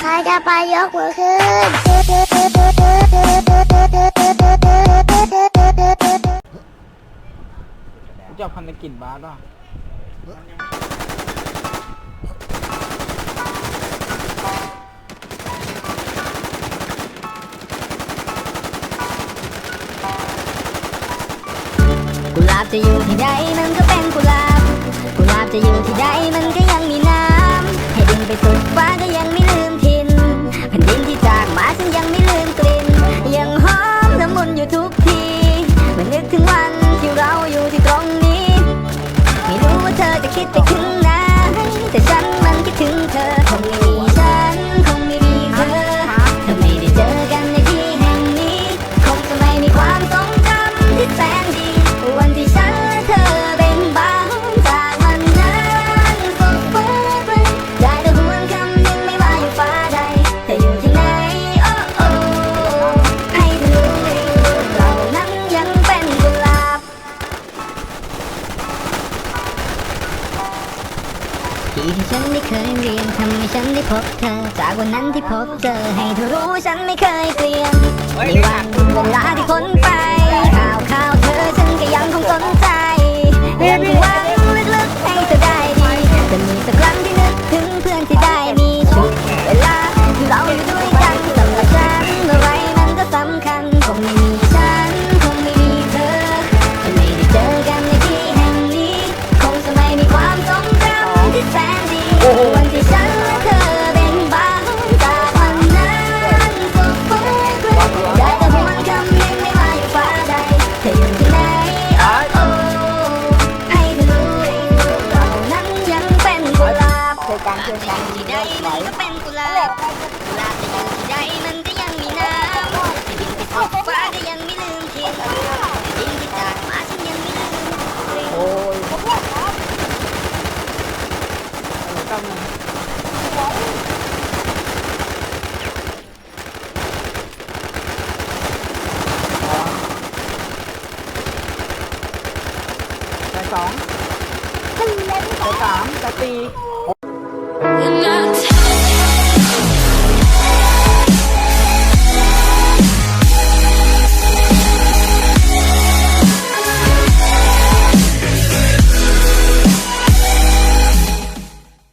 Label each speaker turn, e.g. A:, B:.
A: ใครจะไปยกมือขึ้น
B: เจ้าพันธกิจบาสป่ะ
C: กุหลาบจะอยู่ที่ใดมันก็ คิดไปถึงนายแต่ฉันมันคิดถึงเธอ ที่ที่ฉันไม่เคยเรียนทำให้ฉันได้พบเธอ จากวันนั้นที่พบเจอให้เธอรู้ฉันไม่เคยเปลี่ยนในวันเวลาที่ค้นไป ตามเพื่อนตามที่ได้มันก็เป็นกุหลาบกุหลาบจะอยู่ที่ใดมันก็ยังมีน้ำจะบินไปขอบฟ้าก็ยังไม่ลืมทิ้งจะบินไปจากมาฉันยังไม่ลืม
B: โอ้ยต้งสองสามแตี